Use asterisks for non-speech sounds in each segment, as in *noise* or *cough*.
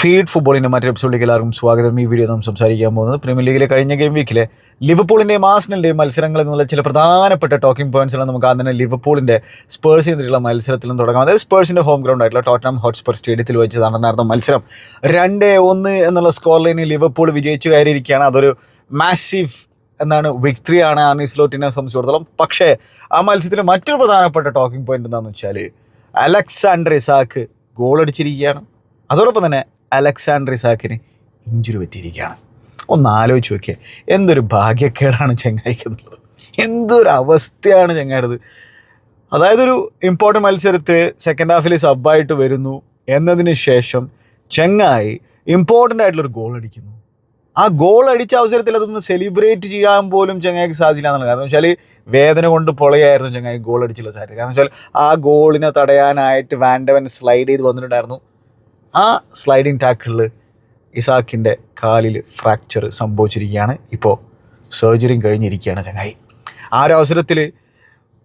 Feed ഫുട്ബോളിന്റെ മറ്റൊരു എപ്പിസോഡിലേക്ക് എല്ലാവർക്കും സ്വാഗതം. ഈ വീഡിയോ നാം സംസാരിക്കാൻ പോകുന്നത് പ്രീമിയർ ലീഗിലെ കഴിഞ്ഞ ഗെയിം വീക്കിലെ ലിവർപൂളിന്റെയും ആസ്നലിന്റെയും മത്സരങ്ങളിൽ നിന്നുള്ള ചില പ്രധാനപ്പെട്ട ടോക്കിംഗ് പോയിന്റ്സുകൾ നമുക്ക് ആദ്യം തന്നെ ലിവർപൂളിന്റെ സ്പേഴ്സിനെതിരെയുള്ള മത്സരത്തിലും തുടങ്ങാം. അതായത് സ്പേഴ്സിന്റെ ഹോം ഗ്രൗണ്ട് ആയിട്ടുള്ള ടോട്ടനം ഹോട്ട്സ്പർ സ്റ്റേഡിയത്തിൽ വെച്ച് നടന്നായിരുന്ന മത്സരം. രണ്ട് ഒന്ന് എന്നുള്ള സ്കോർ ലൈനിൽ ലിവർപൂൾ വിജയിച്ചു കയറിയിരിക്കുകയാണ്. അതൊരു മാസീവ് എന്നാണ് വിക്ടറിയാണ് ആർണി സ്ലോട്ടിനെ സംബന്ധിച്ചിടത്തോളം. പക്ഷേ ആ മത്സരത്തിൽ മറ്റൊരു പ്രധാനപ്പെട്ട ടോക്കിംഗ് പോയിന്റ് എന്താണെന്ന് വെച്ചാൽ അലക്സാണ്ടർ ഇസാക്ക് ഗോൾ അടിച്ചിരിക്കുകയാണ് അതോടൊപ്പം തന്നെ അലക്സാണ്ടർ ഇസാക്കിന് ഇഞ്ചുറി പറ്റിയിരിക്കുകയാണ്. ഒന്ന് ആലോചിച്ച് നോക്കിയേ എന്തൊരു ഭാഗ്യക്കേടാണ് ചെങ്ങായിക്കുന്നുള്ളത് എന്തൊരു അവസ്ഥയാണ് ചെങ്ങായിടത് അതായത് ഒരു ഇമ്പോർട്ടന്റ് മത്സരത്തിൽ സെക്കൻഡ് ഹാഫിൽ സബ്ബായിട്ട് വരുന്നു. എന്നതിന് ശേഷം ചെങ്ങായി ഇമ്പോർട്ടന്റ് ആയിട്ടുള്ളൊരു ഗോൾ അടിക്കുന്നു. ആ ഗോൾ അടിച്ച അവസരത്തിൽ അതൊന്ന് സെലിബ്രേറ്റ് ചെയ്യാൻ പോലും ചെങ്ങായിക്ക് സാധിച്ചില്ല എന്നുള്ളത്. കാരണം വെച്ചാൽ വേദന കൊണ്ട് പൊളയായിരുന്നു ചെങ്ങായി ഗോൾ അടിച്ചുള്ള സാധ്യത കാരണം വെച്ചാൽ ആ ഗോളിനെ തടയാനായിട്ട് വാൻഡവൻ സ്ലൈഡ് ചെയ്ത് വന്നിട്ടുണ്ടായിരുന്നു. ആ സ്ലൈഡിങ് ടാക്കിളിൽ ഇസാക്കിന്റെ കാലിൽ ഫ്രാക്ചർ സംഭവിച്ചിരിക്കുകയാണ്. ഇപ്പോൾ സർജറിയും കഴിഞ്ഞിരിക്കുകയാണ് ചങ്ങായി. ആ ഒരു അവസരത്തിൽ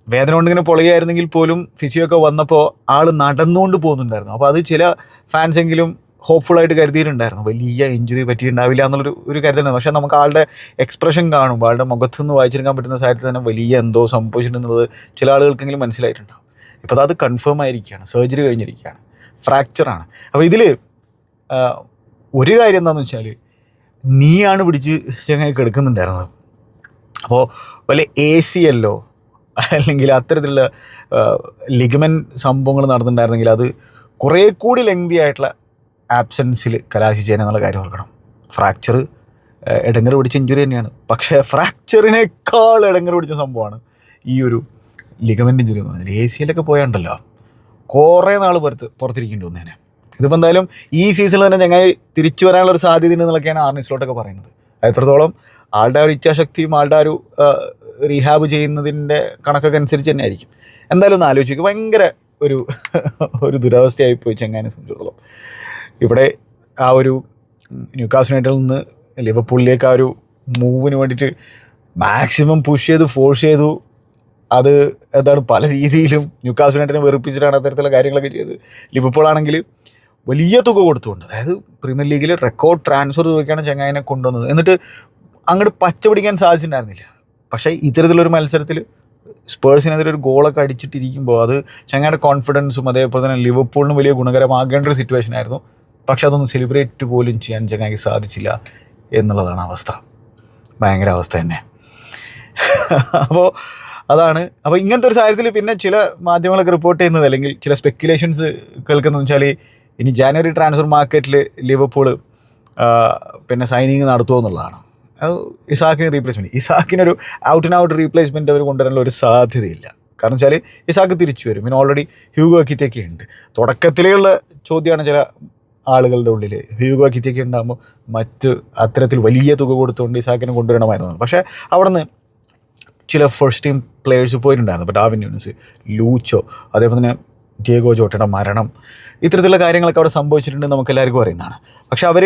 വേദന കൊണ്ടിങ്ങനെ പൊളിയായിരുന്നെങ്കിൽ പോലും ഫിസിയൊക്കെ വന്നപ്പോൾ ആൾ നടന്നുകൊണ്ട് പോകുന്നുണ്ടായിരുന്നു. അപ്പോൾ അത് ചില ഫാൻസെങ്കിലും ഹോപ്പ്ഫുള്ളായിട്ട് കരുതിയിട്ടുണ്ടായിരുന്നു. വലിയ ഇഞ്ചുറി പറ്റിയിട്ടുണ്ടാവില്ല എന്നുള്ളൊരു ഒരു കരുതലുണ്ട് പക്ഷേ നമുക്ക് ആളുടെ എക്സ്പ്രഷൻ കാണും. ആളുടെ മുഖത്തു നിന്ന് വായിച്ചെടുക്കാൻ പറ്റുന്ന സാഹചര്യത്തിൽ തന്നെ വലിയ എന്തോ സംഭവിച്ചിട്ടുണ്ടെന്നുള്ളത് ചില ആളുകൾക്കെങ്കിലും മനസ്സിലായിട്ടുണ്ടാവും. ഇപ്പോൾ അത് കൺഫേം ആയിരിക്കുകയാണ്. സർജറി കഴിഞ്ഞിരിക്കുകയാണ്. ഫ്രാക്ചറാണ്. അപ്പോൾ ഇതിൽ ഒരു കാര്യം എന്താണെന്ന് വെച്ചാൽ നീയാണ് പിടിച്ച് ചങ്ങായി എടുക്കുന്നുണ്ടായിരുന്നത് അപ്പോൾ വല്ല എ സി എല്ലോ അല്ലെങ്കിൽ അത്തരത്തിലുള്ള ലിഗമൻ സംഭവങ്ങൾ നടന്നിട്ടുണ്ടായിരുന്നെങ്കിൽ അത് കുറേ കൂടി ലെങ്തി ആയിട്ടുള്ള ആബ്സെൻസിൽ കലാശിച്ചേനെ എന്നുള്ള കാര്യം ഓർക്കണം. ഫ്രാക്ചർ ഇടങ്ങർ പിടിച്ച ഇഞ്ചുറി തന്നെയാണ്. പക്ഷേ ഫ്രാക്ചറിനേക്കാൾ ഇടങ്ങർ പിടിച്ച സംഭവമാണ് ഈ ഒരു ലിഗമെന്റ് ഇഞ്ചുറി എന്ന് പറഞ്ഞാൽ എ സിയിലൊക്കെ പോയാണ്ടല്ലോ. കുറേ നാൾ പുറത്ത് പുറത്തിരിക്കേണ്ടി വന്നേനെ. ഇതിപ്പോൾ എന്തായാലും ഈ സീസണിൽ തന്നെ ചങ്ങായി തിരിച്ചു വരാനുള്ള ഒരു സാധ്യത ഉണ്ട് എന്നൊക്കെയാണ് ആർണി സ്ലോട്ടൊക്കെ പറയുന്നത്. എത്രത്തോളം ആളുടെ ഒരു ഇച്ഛാശക്തിയും ആളുടെ ഒരു റീഹാബ് ചെയ്യുന്നതിന്റെ കണക്കൊക്കെ അനുസരിച്ച് തന്നെ ആയിരിക്കും. എന്തായാലും ഒന്ന് ആലോചിക്കുക ഭയങ്കര ഒരു ഒരു ദുരവസ്ഥയായി പോയി ചെങ്ങാനെ സംബന്ധിച്ചിടത്തോളം. ഇവിടെ ആ ഒരു ന്യൂ യുണൈറ്റഡിൽ നിന്ന് ലിവർപൂളിലേക്ക് ആ ഒരു മൂവിന് വേണ്ടിയിട്ട് മാക്സിമം പുഷ് ചെയ്തു ഫോഴ്സ് ചെയ്തു അത് എന്താണ് പല രീതിയിലും ന്യൂക്കാസ് യുണൈറ്റഡിനെ വെറുപ്പിച്ചിട്ടാണ് അത്തരത്തിലുള്ള കാര്യങ്ങളൊക്കെ ചെയ്തത്. ലിവർപൂൾ ആണെങ്കിൽ വലിയ തുക കൊടുത്തുകൊണ്ട് അതായത് പ്രീമിയർ ലീഗിൽ റെക്കോർഡ് ട്രാൻസ്ഫർ തുകയ്ക്കാണ് ചെങ്ങായിനെ കൊണ്ടുവന്നത്. എന്നിട്ട് അങ്ങോട്ട് പച്ച പിടിക്കാൻ സാധിച്ചിട്ടുണ്ടായിരുന്നില്ല. പക്ഷേ ഇത്തരത്തിലൊരു മത്സരത്തിൽ സ്പേഴ്സിനെതിരെ ഒരു ഗോളൊക്കെ അടിച്ചിട്ടിരിക്കുമ്പോൾ അത് ചങ്ങായുടെ കോൺഫിഡൻസും അതേപോലെ തന്നെ ലിവർപൂളിന് വലിയ ഗുണകരമാകേണ്ട ഒരു സിറ്റുവേഷൻ ആയിരുന്നു. പക്ഷെ അതൊന്നും സെലിബ്രേറ്റ് പോലും ചെയ്യാൻ ചങ്ങായിക്ക് സാധിച്ചില്ല എന്നുള്ളതാണ് അവസ്ഥ. ഭയങ്കര അവസ്ഥ തന്നെ. അപ്പോൾ അതാണ്. അപ്പോൾ ഇങ്ങനത്തെ ഒരു സാഹചര്യത്തിൽ പിന്നെ ചില മാധ്യമങ്ങളൊക്കെ റിപ്പോർട്ട് ചെയ്യുന്നത് അല്ലെങ്കിൽ ചില സ്പെക്കുലേഷൻസ് കേൾക്കുന്നത് വെച്ചാൽ ഇനി ജാനുവരി ട്രാൻസ്ഫർ മാർക്കറ്റിൽ ലിവർപൂൾ പിന്നെ സൈനിങ് നടത്തുമോ എന്നുള്ളതാണ്. അത് ഇസാക്കിന് റീപ്ലേസ്മെന്റ് ഇസാക്കിനൊരു ഔട്ട് ആൻഡ് ഔട്ട് റീപ്ലേസ്മെന്റ് അവർ കൊണ്ടുവരാനുള്ള ഒരു സാധ്യതയില്ല. കാരണം വെച്ചാൽ ഇസാക്ക് തിരിച്ചു വരും. പിന്നെ ഓൾറെഡി ഹ്യൂഗോ കിത്തേക്ക് ഉണ്ട്. തുടക്കത്തിലുള്ള ചോദ്യമാണ് ചില ആളുകളുടെ ഉള്ളിൽ ഹ്യൂഗോ കിത്തേക്ക് ഉണ്ടാകുമ്പോൾ മറ്റ് അത്തരത്തിൽ വലിയ തുക കൊടുത്തുകൊണ്ട് ഇസാക്കിനെ കൊണ്ടുവരണമായിരുന്നു. പക്ഷേ അവിടെ നിന്ന് ചില ഫസ്റ്റ് ടീം പ്ലേയേഴ്സ് പോയിട്ടുണ്ടായിരുന്നു. ഇപ്പോൾ ഡാവിൻ ന്യൂനസ് ലൂച്ചോ അതേപോലെ തന്നെ ഡിയേഗോ ജോട്ടയുടെ മരണം ഇത്തരത്തിലുള്ള കാര്യങ്ങളൊക്കെ അവിടെ സംഭവിച്ചിട്ടുണ്ട് നമുക്ക് എല്ലാവർക്കും അറിയുന്നതാണ്. പക്ഷെ അവർ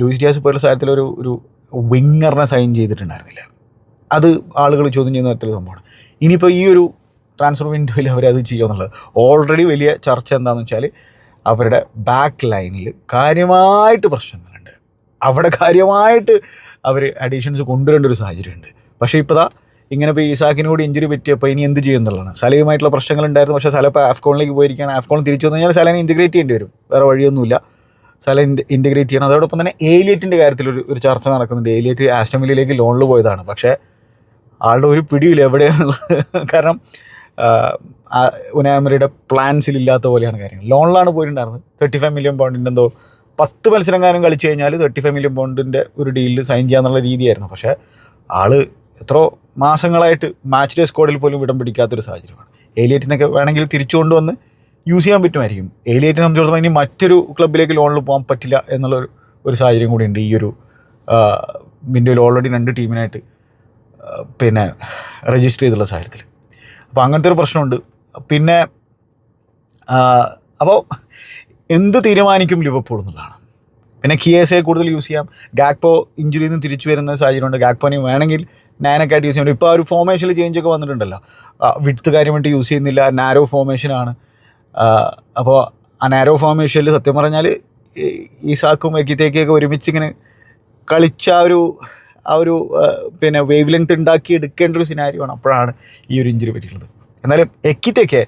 ലൂയിസ് ഡിയാസ് പോലുള്ള സാഹചര്യത്തിൽ ഒരു ഒരു വിങ്ങറിനെ സൈൻ ചെയ്തിട്ടുണ്ടായിരുന്നില്ല. അത് ആളുകൾ ചോദ്യം ചെയ്യുന്ന തരത്തിലുള്ള സംഭവമാണ്. ഇനിയിപ്പോൾ ഈ ഒരു ട്രാൻസ്ഫർ വിൻഡോയിൽ അവരത് ചെയ്യുമെന്നുള്ളത് ഓൾറെഡി വലിയ ചർച്ച എന്താണെന്ന് വെച്ചാൽ അവരുടെ ബാക്ക് ലൈനിൽ കാര്യമായിട്ട് പ്രശ്നങ്ങളുണ്ട്. അവിടെ കാര്യമായിട്ട് അവർ അഡീഷൻസ് കൊണ്ടുവരേണ്ട ഒരു സാഹചര്യമുണ്ട്. പക്ഷേ ഇപ്പോൾ ഇങ്ങനെ ഇപ്പോൾ ഈസാക്കിനോട് ഇഞ്ചുറി പറ്റിയപ്പോൾ ഇനി എന്ത് ചെയ്യും എന്നുള്ളതാണ്. സലയുമായിട്ടുള്ള പ്രശ്നങ്ങൾ ഉണ്ടായിരുന്നു പക്ഷേ സല ഇപ്പോൾ ആഫ്കോണിലേക്ക് പോയിരിക്കുകയാണ്. ആഫ്കോൺ തിരിച്ചു വന്നു കഴിഞ്ഞാൽ സലനെ ഇന്റഗ്രേറ്റ് ചെയ്യേണ്ടി വരും. വേറെ വഴിയൊന്നുമില്ല. സല ഇന്റഗ്രേറ്റ് ചെയ്യണം. അതോടൊപ്പം തന്നെ ഏലിയറ്റിന്റെ കാര്യത്തിൽ ഒരു ഒരു ചർച്ച നടക്കുന്നുണ്ട്. ഏലിയറ്റ് ആസ്റ്റമിലേക്ക് ലോണിൽ പോയതാണ്. പക്ഷേ ആളുടെ ഒരു പിടിയില്ല എവിടെയാണെന്നുള്ളത് കാരണം ഉനാമരയുടെ പ്ലാൻസിൽ ഇല്ലാത്ത പോലെയാണ് കാര്യങ്ങൾ. ലോണിലാണ് പോയിട്ടുണ്ടായിരുന്നത്. തേർട്ടി ഫൈവ് മില്യൺ പൗണ്ടിന്റെ എന്തോ പത്ത് മത്സരം കാലം കളിച്ച് കഴിഞ്ഞാൽ തേർട്ടി ഫൈവ് മില്യൺ പൗണ്ടിന്റെ ഒരു ഡീലിൽ സൈൻ ചെയ്യാന്നുള്ള രീതിയായിരുന്നു. പക്ഷേ ആൾ എത്രയോ മാസങ്ങളായിട്ട് മാച്ച് ഡേ സ്ക്വാഡിൽ പോലും ഇടം പിടിക്കാത്തൊരു സാഹചര്യമാണ്. ഏലിയറ്റിനൊക്കെ വേണമെങ്കിൽ തിരിച്ചു കൊണ്ടുവന്ന് യൂസ് ചെയ്യാൻ പറ്റുമായിരിക്കും. ഏലിയറ്റിനെ സംബന്ധിച്ചിടത്തോളം ഇനി മറ്റൊരു ക്ലബിലേക്ക് ലോണിൽ പോകാൻ പറ്റില്ല എന്നുള്ളൊരു ഒരു സാഹചര്യം കൂടി ഉണ്ട്. ഈ ഒരു വിൻഡോയിൽ ഓൾറെഡി രണ്ട് ടീമിനായിട്ട് പിന്നെ രജിസ്റ്റർ ചെയ്തുള്ള സാഹചര്യത്തിൽ അപ്പോൾ അങ്ങനത്തെ ഒരു പ്രശ്നമുണ്ട്. പിന്നെ അപ്പോൾ എന്ത് തീരുമാനിക്കും ലിവർപൂൾ എന്നുള്ളതാണ്. പിന്നെ കിയേസയെ കൂടുതൽ യൂസ് ചെയ്യാം. ഗാക്പോ ഇഞ്ചുറിയിൽ നിന്ന് തിരിച്ചു വരുന്ന സാഹചര്യമുണ്ട് ഗാക്പോനെ വേണമെങ്കിൽ നാനൊക്കെ ആയിട്ട് യൂസ് ചെയ്യുന്നുണ്ട്. ഇപ്പോൾ ആ ഒരു ഫോമേഷനിൽ ചേഞ്ച് ഒക്കെ വന്നിട്ടുണ്ടല്ലോ. വിടുത്ത് കാര്യമായിട്ട് യൂസ് ചെയ്യുന്നില്ല. നാരോ ഫോമേഷനാണ് അപ്പോൾ ആ നാരോ ഫോമേഷനിൽ സത്യം പറഞ്ഞാൽ ഈസാക്കും എക്കിത്തേക്കൊക്കെ ഒരുമിച്ച് ഇങ്ങനെ കളിച്ച ആ ഒരു ആ ഒരു പിന്നെ വേവ് ലെങ്ത് ഉണ്ടാക്കി എടുക്കേണ്ട ഒരു സിനാരിയാണ് അപ്പോഴാണ് ഈ ഒരു ഇഞ്ചുറി പറ്റിയിട്ടുള്ളത്. എന്നാലും എക്കിത്തേക്ക്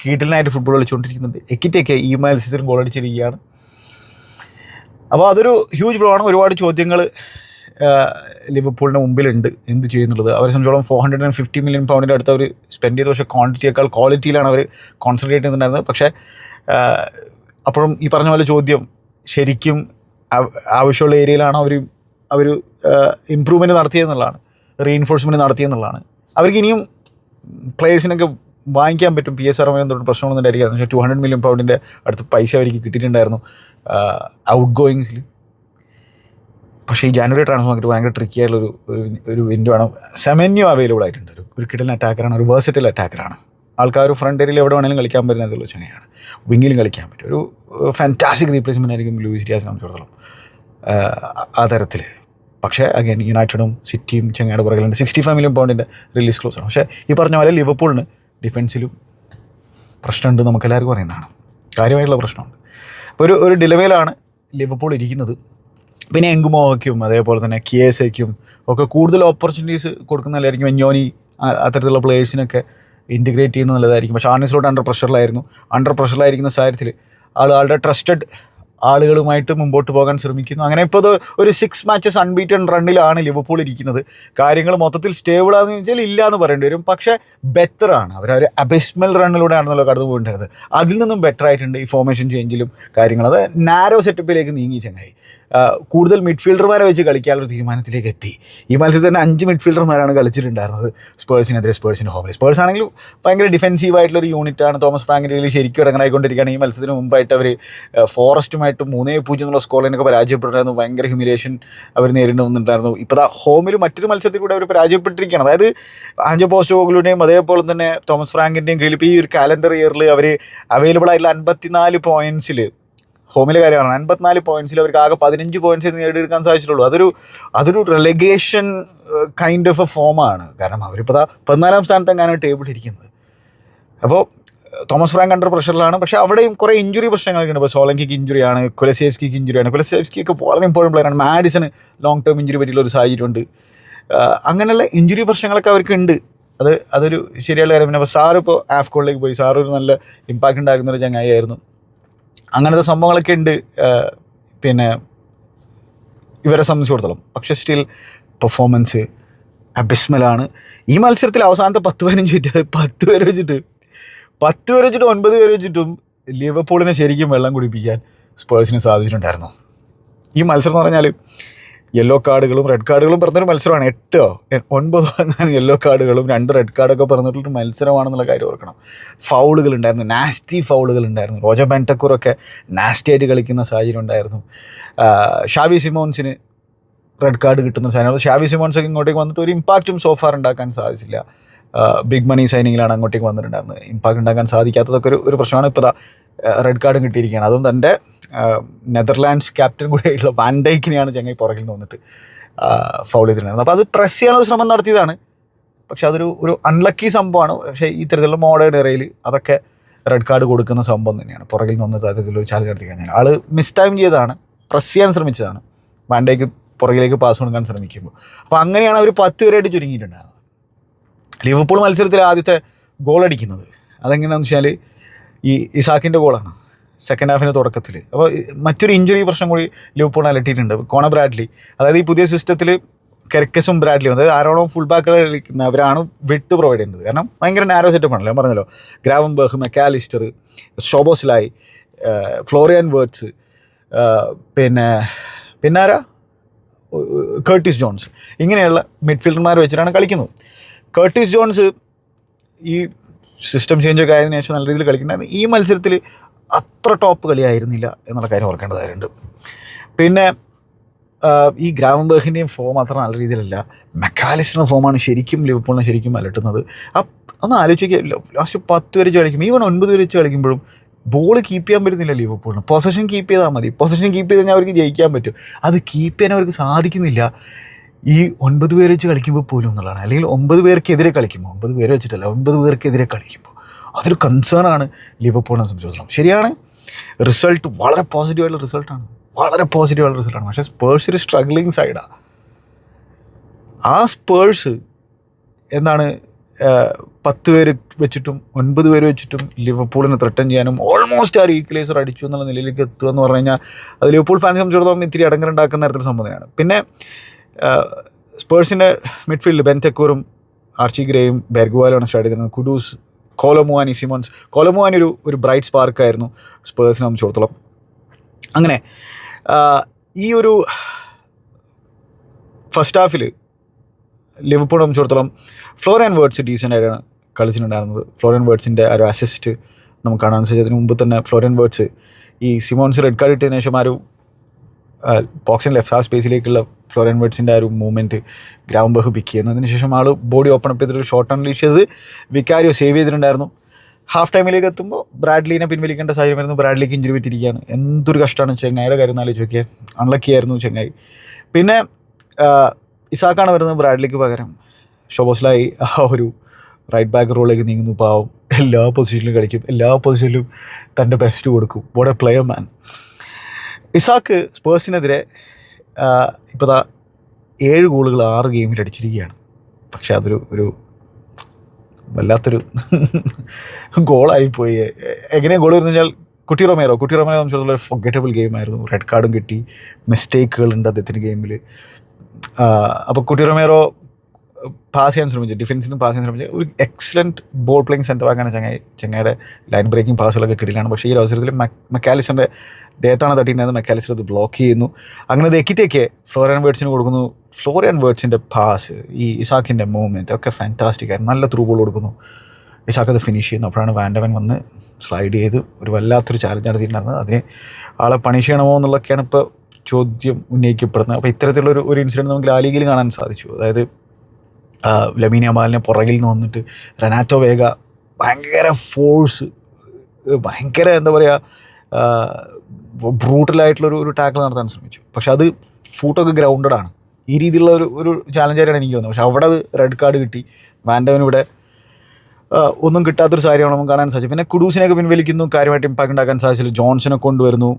കീട്ടിലിനായിട്ട് ഫുട്ബോൾ കളിച്ചുകൊണ്ടിരിക്കുന്നുണ്ട് എക്കിത്തേക്ക് ഈ മത്സരത്തിൽ ഗോൾ അടിച്ചിരിക്കുകയാണ്. അപ്പോൾ അതൊരു ഹ്യൂജ് ബ്ലോ ആണ്. ഒരുപാട് ചോദ്യങ്ങൾ ലിവർപൂളിന്റെ മുമ്പിലുണ്ട്. എന്ത് ചെയ്യുന്നുള്ളത്? അവരെ സംബന്ധിച്ചോളം four hundred and fifty million പൗണ്ടിന്റെ അടുത്ത് അവർ സ്പെൻഡ് ചെയ്ത. പക്ഷേ ക്വാണ്ടിറ്റിയേക്കാൾ ക്വാളിറ്റിയിലാണ് അവർ കോൺസെൻട്രേറ്റ് ചെയ്യുന്നുണ്ടായിരുന്നത്. പക്ഷേ അപ്പോഴും ഈ പറഞ്ഞ പോലെ ചോദ്യം ശരിക്കും ആവശ്യമുള്ള ഏരിയയിലാണോ അവർ അവർ ഇമ്പ്രൂവ്മെന്റ് നടത്തിയെന്നുള്ളതാണ് റീഇൻഫോഴ്സ്മെന്റ് നടത്തിയെന്നുള്ളതാണ് അവർക്ക് ഇനിയും പ്ലേയേഴ്സിനൊക്കെ വാങ്ങിക്കാൻ പറ്റും. പി എസ് ആർ തൊട്ട് പ്രശ്നമൊന്നും ഉണ്ടായിരിക്കുക ടു ഹൺഡ്രഡ് മില്യൺ പൗണ്ടിന്റെ അടുത്ത് പൈസ അവർക്ക് കിട്ടിയിട്ടുണ്ടായിരുന്നു. ഔട്ട് ഗോയിങ്സിൽ പക്ഷേ ഈ ജാനുവരി ട്രാൻസ്ഫർ മാർക്കറ്റ് ഭയങ്കര ട്രിക്കി ആയിട്ടുള്ളൊരു ഒരു വിൻഡോ ആണ്. സെമന്യു അവൈലബിൾ ആയിട്ടുണ്ട്. ഒരു ഒരു കിടലിന് അറ്റാക്കറാണ് ഒരു വേഴ്സറ്റൽ അറ്റാക്കറാണ് ആൾക്കാർ ഫ്രണ്ട് ഏരിയയിൽ എവിടെ വേണമെങ്കിലും കളിക്കാൻ പറ്റുന്ന പറ്റുന്നതുള്ള ചങ്ങനെയാണ് വിങ്ങിലും കളിക്കാൻ പറ്റും. ഒരു ഫാന്റാസ്റ്റിക് റീപ്ലേസ്മെന്റ് ആയിരിക്കും ലൂയിസ് ഡിയാസ് സംബന്ധിച്ചിടത്തോളം. ആ തരത്തിൽ പക്ഷേ അഗൈൻ യുണൈറ്റഡും സിറ്റിയും ചെങ്ങയുടെ പുറകിലുണ്ട്. സിക്സ്റ്റി ഫൈവ് മില്യൺ പൗണ്ടിന്റെ റിലീസ് ക്ലോസ് ആണ്. പക്ഷേ ഈ പറഞ്ഞ പോലെ ലിവർപൂളിന് ഡിഫൻസിലും പ്രശ്നമുണ്ട് നമുക്കെല്ലാവർക്കും അറിയുന്നതാണ്. കാര്യമായിട്ടുള്ള പ്രശ്നമുണ്ട്. അപ്പോൾ ഒരു ഒരു ഡിലവയിലാണ് ലിവർപൂൾ ഇരിക്കുന്നത്. പിന്നെ എങ്കുമോഹയ്ക്കും അതേപോലെ തന്നെ കിയേസയ്ക്കും ഒക്കെ കൂടുതൽ ഓപ്പർച്യൂണിറ്റീസ് കൊടുക്കുന്നതായിരിക്കും എഞ്ഞോനി അത്തരത്തിലുള്ള പ്ലേയേഴ്സിനൊക്കെ ഇന്റിഗ്രേറ്റ് ചെയ്യുന്ന നല്ലതായിരിക്കും. പക്ഷേ ആർണിസിലോട്ട് അണ്ടർ പ്രഷറിലായിരുന്നു അണ്ടർ പ്രഷറിലായിരിക്കുന്ന സാഹചര്യത്തിൽ ആൾ ആളുടെ ട്രസ്റ്റഡ് ആളുകളുമായിട്ട് മുമ്പോട്ട് പോകാൻ ശ്രമിക്കുന്നു. അങ്ങനെ ഇപ്പോൾ അത് ഒരു സിക്സ് മാച്ചസ് അൺബീറ്റൺ റണ്ണിലാണ് ലിവർപൂൾ ഇരിക്കുന്നത്. കാര്യങ്ങൾ മൊത്തത്തിൽ സ്റ്റേബിളാന്ന് ചോദിച്ചാൽ ഇല്ല എന്ന് പറയേണ്ടി വരും. പക്ഷേ ബെറ്റർ ആണ്. അവർ ഒരു അബിസ്മൽ റണ്ണിലൂടെയാണെന്നല്ലോ കടന്നു പോകേണ്ടത് അതിൽ നിന്നും ബെറ്റർ ആയിട്ടുണ്ട് ഈ ഫോർമേഷൻ ചേഞ്ചിലും കാര്യങ്ങൾ അത് നാരോ സെറ്റപ്പിലേക്ക് നീങ്ങി ചങ്ങായി. കൂടുതൽ മിഡ്ഫീൽഡർമാരെ വെച്ച് കളിക്കാനുള്ള തീരുമാനത്തിലേക്ക് എത്തി. ഈ മത്സരത്തിൽ തന്നെ അഞ്ച് മിഡ്ഫീൽഡർമാരാണ് കളിച്ചിട്ടുണ്ടായിരുന്നത്. സ്പേഴ്സിനെതിരെ സ്പേഴ്സിന്റെ ഹോമിൽ സ്പേഴ്സ് ആണെങ്കിൽ ഭയങ്കര ഡിഫെൻസീവ് ആയിട്ടുള്ള ഒരു യൂണിറ്റാണ് തോമസ് ഫ്രാങ്കിന്റെ ശരിക്കും ഇടങ്ങളായിക്കൊണ്ടിരിക്കുകയാണ് ഈ മത്സരത്തിന് മുമ്പായിട്ട് അവർ ഫോറസ്റ്റുമായിട്ട് മൂന്നേ പൂജ്യം എന്നുള്ള സ്കോർ ലൈനൊക്കെ പരാജയപ്പെട്ടിരുന്നു ഭയങ്കര ഹ്യൂമിലേഷൻ അവർ നേരിടുന്നുണ്ടായിരുന്നു. വന്നിട്ടുണ്ടായിരുന്നു ഇപ്പോൾ ഹോമിൽ മറ്റൊരു മത്സരത്തിൽ കൂടെ അവർ പരാജയപ്പെട്ടിരിക്കുകയാണ്. അതായത് ആഞ്ചോ പോസ്റ്റോകളുടെയും അതേപോലെ തന്നെ തോമസ് ഫ്രാങ്കിന്റെയും ഇപ്പോൾ ഈ ഒരു കാലണ്ടർ ഇയറിൽ അവർ അവൈലബിൾ ആയിട്ടുള്ള അൻപത്തിനാല് പോയിന്റ്സിൽ ഹോമിലെ കാര്യമാണ് അൻപത്തിനാല് പോയിന്റ്സിൽ അവർക്ക് ആകെ പതിനഞ്ച് പോയിന്റ്സ് നേടിയെടുക്കാൻ സാധിച്ചിട്ടുള്ളൂ. അതൊരു അതൊരു റെലഗേഷൻ കൈൻഡ് ഓഫ് എ ഫോമാണ് കാരണം അവരിപ്പോൾ പതിനാലാം സ്ഥാനത്ത് ടേബിൾ ഇരിക്കുന്നത് അപ്പോൾ തോമസ് ഫ്രാങ്ക് അണ്ടർ പ്രഷറിലാണ് പക്ഷേ അവിടെയും കുറേ ഇഞ്ചുറി പ്രശ്നങ്ങളൊക്കെ ഉണ്ട് ഇപ്പോൾ സോളങ്കിക്ക് ഇഞ്ചുറിയാണ് കുലസേവ്സ്കിക്ക് ഇഞ്ചുറിയാണ് കുലസേവ്സ്കി ഒക്കെ വളരെ ഇമ്പോർട്ടന്റ് പ്ലെയറാണ് മാഡിസന് ലോങ് ടേം ഇഞ്ചുറി പറ്റിയുള്ള ഒരു സാഹചര്യമുണ്ട് അങ്ങനെയുള്ള ഇഞ്ചുറി പ്രശ്നങ്ങളൊക്കെ അവർക്ക് ഉണ്ട്. അത് അതൊരു ശരിയുള്ള കാര്യം പിന്നെ അപ്പോൾ സാറ് ഇപ്പോൾ ആഫ്കോളിലേക്ക് പോയി. സാർ ഒരു നല്ല ഇമ്പാക്റ്റ് ഉണ്ടാക്കുന്ന ഒരു ചങ്ങായിയായിരുന്നു അങ്ങനത്തെ സംഭവങ്ങളൊക്കെ ഉണ്ട്. പിന്നെ ഇവരെ സംബന്ധിച്ചിടത്തോളം. പക്ഷെ സ്റ്റിൽ പെർഫോമൻസ് അബിസ്മലാണ് ഈ മത്സരത്തിൽ അവസാനത്തെ പത്ത് പതിനഞ്ച് മിനിറ്റ് അത് പത്ത് പേര് വെച്ചിട്ട് പത്ത് പേര് വെച്ചിട്ടും ഒൻപത് പേര് വെച്ചിട്ടും ലിവർപൂളിനെ ശരിക്കും വെള്ളം കുടിപ്പിക്കാൻ സ്പേഴ്സിന് സാധിച്ചിട്ടുണ്ടായിരുന്നു. ഈ മത്സരം എന്ന് പറഞ്ഞാൽ യെല്ലോ കാർഡുകളും റെഡ് കാർഡുകളും പറഞ്ഞൊരു മത്സരമാണ്. എട്ടോ ഒൻപതോ അങ്ങനെ യെല്ലോ കാർഡുകളും രണ്ട് റെഡ് കാർഡൊക്കെ പറഞ്ഞിട്ടൊരു മത്സരമാണെന്നുള്ള കാര്യം ഓർക്കണം. ഫൗളുകൾ ഉണ്ടായിരുന്നു നാസ്റ്റി ഫൗളുകൾ ഉണ്ടായിരുന്നു. റോജ ബെന്റക്കൂറൊക്കെ നാസ്റ്റി ആയിട്ട് കളിക്കുന്ന സാഹചര്യം ഉണ്ടായിരുന്നു. ഷാവി സിമോൺസിന് റെഡ് കാർഡ് കിട്ടുന്ന സാധനം ഷാവി സിമോൺസൊക്കെ ഇങ്ങോട്ടേക്ക് വന്നിട്ട് ഒരു ഇമ്പാക്റ്റും സോഫാർ ഉണ്ടാക്കാൻ സാധിച്ചില്ല. ബിഗ് മണി സൈനിങ്ങിലാണ് അങ്ങോട്ടേക്ക് വന്നിട്ടുണ്ടായിരുന്നത്. ഇമ്പാക്ട് ഉണ്ടാക്കാൻ സാധിക്കാത്തതൊക്കെ ഒരു ഒരു പ്രശ്നമാണ്. ഇപ്പോൾ റെഡ് കാർഡും കിട്ടിയിരിക്കുകയാണ്. അതും തന്റെ നെതർലാൻഡ്സ് ക്യാപ്റ്റൻ കൂടിയായിട്ടുള്ള വാൻഡൈക്കിനെയാണ് ചങ്ങായി പുറകിൽ നിന്ന് വന്നിട്ട് ഫൗൾ ചെയ്തിട്ടുണ്ടായിരുന്നത്. അപ്പോൾ അത് പ്രസ് ചെയ്യാനുള്ള ശ്രമം നടത്തിയതാണ്. പക്ഷെ അതൊരു ഒരു അൺലക്കി സംഭവമാണ്. പക്ഷേ ഈ തരത്തിലുള്ള മോഡേൺ ഇറയിൽ അതൊക്കെ റെഡ് കാർഡ് കൊടുക്കുന്ന സംഭവം തന്നെയാണ്. പുറകിൽ നിന്ന് ഒരു ചാലഞ്ച് നടത്തി കഴിഞ്ഞാൽ. ആൾ മിസ് ടൈം ചെയ്തതാണ്. പ്രസ് ചെയ്യാൻ ശ്രമിച്ചതാണ്. വാൻഡേക്ക് പുറകിലേക്ക് പാസ് കൊടുക്കാൻ ശ്രമിക്കുമ്പോൾ. അപ്പോൾ അങ്ങനെയാണ് അവർ പത്ത് പേരായിട്ട് ചുരുങ്ങിയിട്ടുണ്ടായിരുന്നത്. ലിവർപൂൾ മത്സരത്തിൽ ആദ്യത്തെ ഗോൾ അടിക്കുന്നത്. അതെങ്ങനെയാണെന്ന് വെച്ചാൽ ഈ ഇസാക്കിന്റെ ഗോളാണ് സെക്കൻഡ് ഹാഫിന്റെ തുടക്കത്തിൽ. അപ്പോൾ മറ്റൊരു ഇഞ്ചുറി പ്രശ്നം കൂടി ലിവർപൂൾ അലട്ടിയിട്ടുണ്ട്. കോണ ബ്രാഡ്ലി. അതായത് ഈ പുതിയ സിസ്റ്റത്തിൽ കെർക്കസും ബ്രാഡ്ലിയും അതായത് ആരോണോ ഫുൾ ബാക്കുകൾ കളിക്കുന്ന അവരാണ് വിട്ട് പ്രൊവൈഡ് ചെയ്യുന്നത്. കാരണം ഭയങ്കര നാരോ സെറ്റപ്പ് ആണല്ലോ. ഞാൻ പറഞ്ഞല്ലോ. Gravenberch Mac Allister Szoboszlai Florian Wirtz പിന്നെ പിന്നാരാ? Curtis Jones. ഇങ്ങനെയുള്ള മിഡ്ഫീൽഡർമാർ വെച്ചിട്ടാണ് കളിക്കുന്നത്. കേർട്ടിസ് ജോൺസ് ഈ സിസ്റ്റം ചേഞ്ച് ഒക്കെ ആയതിനു ശേഷം നല്ല രീതിയിൽ കളിക്കുന്നുണ്ടായിരുന്നു ഈ മത്സരത്തിൽ അത്ര ടോപ്പ് കളിയായിരുന്നില്ല എന്നുള്ള കാര്യം ഓർക്കേണ്ടതായിട്ടുണ്ട് പിന്നെ ഈ ഗ്രാമബേഹിന്റെയും ഫോം അത്ര നല്ല രീതിയിലല്ല. മെക്കാലിസ്റ്റിന്റെ ഫോമാണ് ശരിക്കും ലിവർപൂളിനെ ശരിക്കും അലട്ടുന്നത്. ആ ഒന്ന് ആലോചിക്കുക ലാസ്റ്റ് പത്ത് വരെ കളിക്കും ഈവൻ ഒൻപത് വരെ കളിക്കുമ്പോഴും ബോൾ കീപ്പ് ചെയ്യാൻ പറ്റുന്നില്ല ലിവർപൂളിന്. പൊസഷൻ കീപ്പ് ചെയ്താൽ മതി. പൊസഷൻ കീപ്പ് ചെയ്ത് കഴിഞ്ഞാൽ അവർക്ക് ജയിക്കാൻ പറ്റും. അത് കീപ്പ് ചെയ്യാൻ അവർക്ക് സാധിക്കുന്നില്ല. ഈ ഒൻപത് പേര് വെച്ച് കളിക്കുമ്പോൾ പോലും എന്നുള്ളതാണ്. അല്ലെങ്കിൽ ഒമ്പത് പേർക്കെതിരെ കളിക്കുമ്പോൾ ഒമ്പത് പേര് വെച്ചിട്ടല്ല ഒൻപത് പേർക്കെതിരെ കളിക്കുമ്പോൾ അതൊരു കൺസേൺ ആണ് ലിവർപൂളിനെ സംബന്ധിച്ചിടത്തോളം. ശരിയാണ് റിസൾട്ട് വളരെ പോസിറ്റീവായിട്ടുള്ള റിസൾട്ടാണ് വളരെ പോസിറ്റീവായിട്ടുള്ള റിസൾട്ടാണ് പക്ഷേ സ്പേഴ്സ് ഒരു സ്ട്രഗ്ലിങ് സൈഡാണ് ആ. സ്പേഴ്സ് എന്താണ് പത്ത് പേര് വെച്ചിട്ടും ഒൻപത് പേര് വെച്ചിട്ടും ലിവർപൂളിനെ ത്രട്ടൻ ചെയ്യാനും ഓൾമോസ്റ്റ് ആ ഒരു അടിച്ചു എന്നുള്ള നിലയിലേക്ക് എത്തുക എന്ന് പറഞ്ഞു കഴിഞ്ഞാൽ അത് ലിവർപൂൾ ഫാൻസ് സംബന്ധിച്ചിടത്തോളം ഇത്തിരി അടങ്ങലുണ്ടാക്കുന്ന തരത്തിൽ സംബന്ധമാണ് പിന്നെ സ്പേഴ്സിന്റെ മിഡ്ഫീൽഡ് ബെൻതെക്കൂറും ആർച്ചി ഗ്രേയും ബെർഗുവാലുമാണ് സ്റ്റാർട്ട് ചെയ്തിരുന്നത്. Kudus Kolo Muani Simons. Kolo Muani ഒരു ഒരു ബ്രൈറ്റ് സ്പാർക്കായിരുന്നു സ്പേഴ്സിനെ സംബന്ധിച്ചിടത്തോളം. അങ്ങനെ ഈ ഒരു ഫസ്റ്റ് ഹാഫിൽ ലിവർപൂൾ സംബന്ധിച്ചിടത്തോളം ഫ്ലോറിയൻ വേർഡ്സ് ഡീസന്റ് ആയിട്ടാണ് കളിച്ചിട്ടുണ്ടായിരുന്നത്. ഫ്ലോറിയൻ വേർഡ്സിന്റെ ഒരു അസിസ്റ്റ് നമുക്ക് കാണാൻ സാധിച്ചു. അതിന് മുമ്പ് തന്നെ ഫ്ലോറിയൻ വേർഡ്സ് ഈ സിമോൺസ് റെഡ് കാർഡ് ഇട്ടതിന് ശേഷം ആരും ബോക്സിന്റെ ലെഫ്റ്റ് ഹാഫ് സ്പേസിലേക്കുള്ള ഫ്ലോറൻ വേർഡ്സിന്റെ ആ ഒരു മൂവ്മെന്റ് ഗ്രാമ്പ് പിക്ക് ചെയ്യുന്നു അതിനുശേഷം ആൾ ബോഡി ഓപ്പൺ അപ്പ് ചെയ്തൊരു ഷോട്ട് അൺലീഷ് ചെയ്ത് വിക്കാരിയോ സേവ് ചെയ്തിട്ടുണ്ടായിരുന്നു. ഹാഫ് ടൈമിലേക്ക് എത്തുമ്പോൾ ബ്രാഡ്ലീനെ പിൻവലിക്കേണ്ട സാഹചര്യം ആയിരുന്നു ബ്രാഡ്ലിക്ക് ഇഞ്ചുറി പറ്റിയിരിക്കുകയാണ്. എന്തൊരു കഷ്ടമാണ് ചെങ്ങായിയുടെ കാര്യം ഒന്ന് ആലോചിച്ച് നോക്കിയാൽ അൺലക്കി ആയിരുന്നു ചെങ്ങായി. പിന്നെ ഇസാക്കാണ് വരുന്നത് ബ്രാഡ്ലിക്ക് പകരം. ഷോബോസ്ലായി ആ ഒരു റൈറ്റ് ബാക്ക് റോളിലേക്ക് നീങ്ങുന്നു. പാവം. എല്ലാ പൊസിഷനിലും കളിക്കും. എല്ലാ പൊസിഷനിലും തന്റെ ബെസ്റ്റ് കൊടുക്കും. What a player man Isak സ്പേഴ്സിനെതിരെ ഇപ്പോൾ ഏഴ് ഗോളുകൾ ആറ് ഗെയിമിൽ അടിച്ചിരിക്കുകയാണ്. പക്ഷെ അതൊരു ഒരു വല്ലാത്തൊരു ഗോളായിപ്പോയി. എങ്ങനെയാണ് ഗോൾ വരുന്നു കഴിഞ്ഞാൽ കുട്ടി റൊമേറോ കുട്ടി റൊമേറോ ഒരു ഫൊഗറ്റബിൾ ഗെയിമായിരുന്നു റെഡ് കാർഡും കിട്ടി മിസ്റ്റേക്കുകളുണ്ട് അദ്ദേഹത്തിന്റെ ഗെയിമിൽ അപ്പോൾ കുട്ടി റൊമേറോ പാസ് ചെയ്യാൻ ശ്രമിച്ചു ഡിഫൻസിൽ നിന്ന് പാസ് ചെയ്യാൻ ശ്രമിച്ചു. ഒരു എക്സലന്റ് ബോൾ പ്ലേയിങ് സെന്റർ ബാക്കാണ് ചങ്ങായി ചങ്ങായിയുടെ ലൈൻ ബ്രേക്കിംഗ് പാസുകളൊക്കെ കിട്ടിയിലാണ് പക്ഷേ ഈ അവസരത്തിൽ മെക്കാലിസ്റ്ററിന്റെ ദേഹത്താണ് തട്ടിയിരുന്നത് മെക്കാലിസ്റ്റർ അത് ബ്ലോക്ക് ചെയ്യുന്നു. അങ്ങനെ അത് എക്കിത്തേക്ക് ഫ്ലോറിയൻ വേർഡ്സിന് കൊടുക്കുന്നു. ഫ്ലോറിയൻ വേർഡ്സിന്റെ പാസ് ഈ ഇസാഖിന്റെ മൂവ്മെന്റ് ഒക്കെ ഫാന്റാസ്റ്റിക് ആയിരുന്നു. നല്ല ത്രൂ ബോൾ കൊടുക്കുന്നു. ഇസാഖ് അത് ഫിനിഷ് ചെയ്യുന്നു. അപ്പോഴാണ് വാൻഡവൻ വന്ന് സ്ലൈഡ് ചെയ്ത് ഒരു വല്ലാത്തൊരു ചാലഞ്ച് നടത്തിയിട്ടുണ്ടായിരുന്നത്. അതിന് ആളെ പണിഷ് ചെയ്യണമോ എന്നുള്ളതൊക്കെയാണ് ഇപ്പോൾ ചോദ്യം ഉന്നയിക്കപ്പെടുന്നത്. അപ്പോൾ ഇത്തരത്തിലുള്ള ഒരു ഒരു ഇൻസിഡന്റ് നമുക്ക് ലാലീഗിൽ കാണാൻ സാധിച്ചു. അതായത് ലമീൻ മാലിനെ പുറകിൽ നിന്ന് വന്നിട്ട് റെനാറ്റോ വേഗ ഭയങ്കര ഫോഴ്സ് ഭയങ്കര എന്താ പറയുക ബ്രൂട്ടലായിട്ടുള്ളൊരു ഒരു ടാക്കിൾ നടത്താൻ ശ്രമിച്ചു. പക്ഷെ അത് ഫൂട്ടൊക്കെ ഗ്രൗണ്ടഡ് ആണ്. ഈ രീതിയിലുള്ള ഒരു ഒരു ചാലഞ്ചായിട്ടാണ് എനിക്ക് തോന്നുന്നത്. പക്ഷെ അവിടെ അത് റെഡ് കാർഡ് കിട്ടി. വാൻഡവൻ ഇവിടെ ഒന്നും കിട്ടാത്തൊരു സാഹചര്യമാണ് നമുക്ക് കാണാൻ സാധിച്ചു പിന്നെ കുഡൂസിനെയൊക്കെ പിൻവലിക്കുന്നു കാര്യമായിട്ട് ഇമ്പാക്ട് ഉണ്ടാക്കാൻ സാധിച്ചില്ല. ജോൺസനെ കൊണ്ടുവരുന്നു.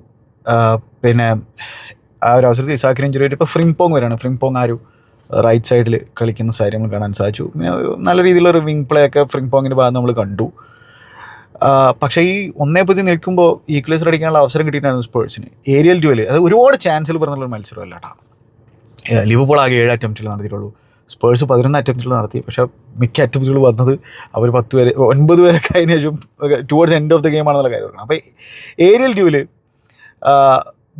പിന്നെ ആ ഒരു അവസരത്തിൽ ഇസാക്കിനെ ഇഞ്ചുറി ആയിട്ട് ഇപ്പോൾ ഫ്രിംപോങ് വരാണ്. ഫ്രിംപോങ് ആ ഒരു റൈറ്റ് സൈഡിൽ കളിക്കുന്ന സാരി നമ്മൾ കാണാൻ സാധിച്ചു. പിന്നെ നല്ല രീതിയിലൊരു വിങ് പ്ലേ ഒക്കെ ഫ്രിങ് പോങ്ങിന്റെ ഭാഗം നമ്മൾ കണ്ടു. പക്ഷേ ഈ ഒന്നേ പുതിയ നിൽക്കുമ്പോൾ ഈക്വലൈസർ അടിക്കാനുള്ള അവസരം കിട്ടിയിട്ടായിരുന്നു സ്പേഴ്സിന്. ഏരിയൽ ഡ്യുവൽ അത് ഒരുപാട് ചാൻസിൽ പറഞ്ഞുള്ള ഒരു മത്സരമല്ല കേട്ടോ ലിവർപൂൾ ആകെ ഏഴ് അറ്റംപ്റ്റിൽ നടത്തിയിട്ടുള്ളൂ. സ്പേഴ്സ് പതിനൊന്ന് അറ്റംപ്റ്റുകൾ നടത്തി. പക്ഷേ മിക്ക അറ്റംപ്റ്റുകൾ വന്നത് അവർ പത്ത് പേര് ഒൻപത് പേരെ കഴിഞ്ഞ ശേഷം towards end of the game ആണെന്നുള്ള കാര്യം ഓർക്കണം അപ്പോൾ ഏരിയൽ ഡ്യൂവിൽ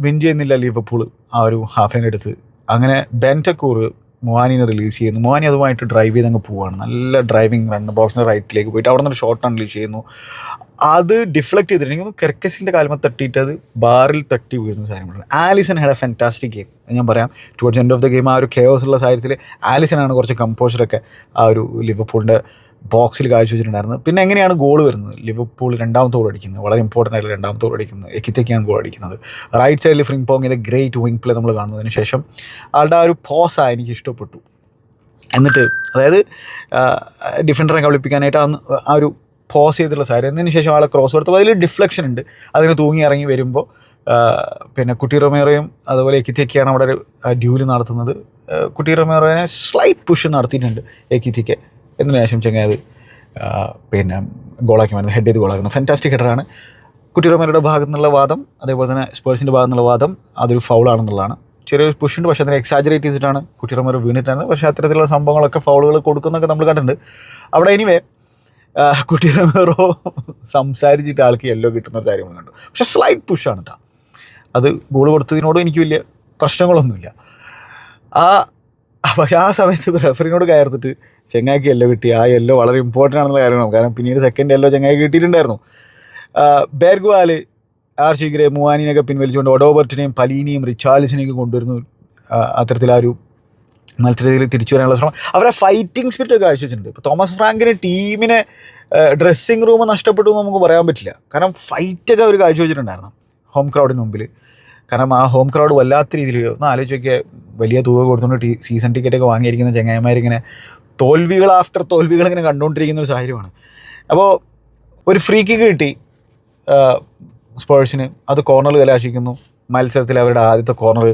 വിൻ ചെയ്യുന്നില്ല ലിവർപൂൾ ആ ഒരു ഹാഫ് ഹാഫിന്റെ എടുത്ത്. അങ്ങനെ ബെന്റക്കൂർ മുവാനിനെ റിലീസ് ചെയ്യുന്നു. മുവാനി അതുമായിട്ട് ഡ്രൈവ് ചെയ്ത് അങ്ങ് പോവുകയാണ് നല്ല ഡ്രൈവിംഗ് റൺ ബോക്സിന്റെ റൈറ്റിലേക്ക് പോയിട്ട് അവിടെ നിന്ന് ഷോട്ട് അൺലീഷ് ചെയ്യുന്നു. അത് ഡിഫ്ലക്ട് ചെയ്തിട്ട് എനിക്ക് കെർക്കസിന്റെ കാൽമ തട്ടിയിട്ട് അത് ബാറിൽ തട്ടി വീഴുന്ന സാധനമാണ്. Alisson had a fantastic game ഞാൻ പറയാം. Towards end of the game ആ ഒരു കെയോസ് ഉള്ള സാഹചര്യത്തിൽ ആലിസൺ ആണ് കുറച്ച് കമ്പോഷറൊക്കെ ആ ഒരു ലിവർപൂളിന്റെ ബോക്സിൽ കാഴ്ചവെച്ചിട്ടുണ്ടായിരുന്നത് പിന്നെ എങ്ങനെയാണ് ഗോൾ വരുന്നത്? ലിവർപൂൾ രണ്ടാമത്തെ ഗോൾ അടിക്കുന്നത്. വളരെ ഇമ്പോർട്ടന്റ് ആയിട്ടുള്ള രണ്ടാമത്തെ ഗോൾ അടിക്കുന്നത്. എക്കിത്തേക്കാണ് ഗോൾ അടിക്കുന്നത്. റൈറ്റ് സൈഡിൽ ഫ്രിങ് പോങ്ങിന്റെ ഗ്രേറ്റ് വിങ് പ്ലേ നമ്മൾ കാണുന്നതിന് ശേഷം ആളുടെ ആ ഒരു പോസാ എനിക്ക് ഇഷ്ടപ്പെട്ടു. എന്നിട്ട് അതായത് ഡിഫൻഡറെ കളിപ്പിക്കാനായിട്ട് അന്ന് ആ ഒരു പോസ് ചെയ്തിട്ടുള്ള സാരി എന്നതിന് ശേഷം ആളെ ക്രോസ് കൊടുത്തപ്പോൾ അതിൽ ഡിഫ്ലക്ഷൻ ഉണ്ട്. അതിന് തൂങ്ങി ഇറങ്ങി വരുമ്പോൾ പിന്നെ കുട്ടി റൊമേറോയും അതുപോലെ എക്കിത്തേക്കാണ് അവിടെ ഒരു ഡ്യൂൽ നടത്തുന്നത്. കുട്ടി റൊമേറോയെ സ്ലൈറ്റ് പുഷ് നടത്തിയിട്ടുണ്ട് എക്കിത്തേക്ക്. എന്നതിന് ശേഷം ചെങ്ങായത് പിന്നെ ഗോളാക്കി മാറുന്നത് ഹെഡ് ചെയ്ത് ഗോളാക്കുന്നത് ഫാന്റാസ്റ്റിക് ഹെഡറാണ് കുട്ടി റൊമേറോയുടെ ഭാഗത്തു നിന്നുള്ള വാദം അതേപോലെ തന്നെ സ്പേഴ്സിന്റെ ഭാഗത്തു നിന്നുള്ള വാദം അതൊരു ഫൗളാണെന്നുള്ളതാണ് ചെറിയൊരു പുഷ് ഉണ്ട് പക്ഷേ അതിനെ എക്സാജറേറ്റ് ചെയ്തിട്ടാണ് കുട്ടി വീണിട്ടാണ് പക്ഷേ അത്തരത്തിലുള്ള സംഭവങ്ങളൊക്കെ ഫൗളുകൾ കൊടുക്കുന്നൊക്കെ നമ്മൾ കണ്ടിട്ടുണ്ട്. അവിടെ എനിവേ കുട്ടി റൊമേറോ സംസാരിച്ചിട്ട് ആൾക്ക് യെല്ലോ കിട്ടുന്ന ഒരു കാര്യങ്ങൾ കണ്ടു. പക്ഷേ സ്ലൈറ്റ് പുഷാണ് കേട്ടോ അത് ഗോൾ കൊടുത്തതിനോടും എനിക്ക് വലിയ പ്രശ്നങ്ങളൊന്നുമില്ല. ആ പക്ഷെ ആ സമയത്ത് റെഫറിനോട് കയർത്തിട്ട് ചെങ്ങായിക്ക് യെല്ലോ കിട്ടി. ആ യെല്ലോ വളരെ ഇമ്പോർട്ടന്റ് ആണെന്നുള്ള കാര്യമാണ് കാരണം പിന്നീട് സെക്കൻഡ് യെല്ലോ ചെങ്ങായി കിട്ടിയിട്ടുണ്ടായിരുന്നു. ബേർഗ്വാൽ ആർ ഗ്രേ മുവാനിനെയൊക്കെ പിൻവലിച്ചുകൊണ്ട് ഒഡോബർട്ടിനെയും പലീനിയും റിച്ചാലിസിനെയൊക്കെ കൊണ്ടുവരുന്നു. അത്തരത്തിൽ ആ ഒരു മത്സരത്തിൽ തിരിച്ചു വരാനുള്ള ശ്രമം. അവരെ ഫൈറ്റിംഗ് സ്പിരിറ്റ് ഒക്കെ കാഴ്ചവെച്ചിട്ടുണ്ട്. ഇപ്പോൾ തോമസ് ഫ്രാങ്കിന് ടീമിനെ ഡ്രസ്സിങ് റൂം നഷ്ടപ്പെട്ടു എന്ന് നമുക്ക് പറയാൻ പറ്റില്ല. കാരണം ഫൈറ്റൊക്കെ അവർ കാഴ്ചവെച്ചിട്ടുണ്ടായിരുന്നു. ഹോം ക്രൗഡിന് മുമ്പിൽ കാരണം ആ ഹോം ക്രൗഡ് വല്ലാത്ത രീതിയിൽ ഒന്ന് ആലോചിച്ചൊക്കെ വലിയ തുക കൊടുത്തുകൊണ്ട് സീസൺ ടിക്കറ്റൊക്കെ വാങ്ങിയിരിക്കുന്ന ചങ്ങായിമാരിങ്ങനെ തോൽവികൾ ആഫ്റ്റർ തോൽവികൾ ഇങ്ങനെ കണ്ടുകൊണ്ടിരിക്കുന്ന ഒരു സാഹചര്യമാണ്. അപ്പോൾ ഒരു ഫ്രീ കിക്ക് കിട്ടി. സ്പേഴ്സിന് അത് കോർണർ കലാശിക്കുന്നു. മത്സരത്തിൽ അവരുടെ ആദ്യത്തെ കോർണർ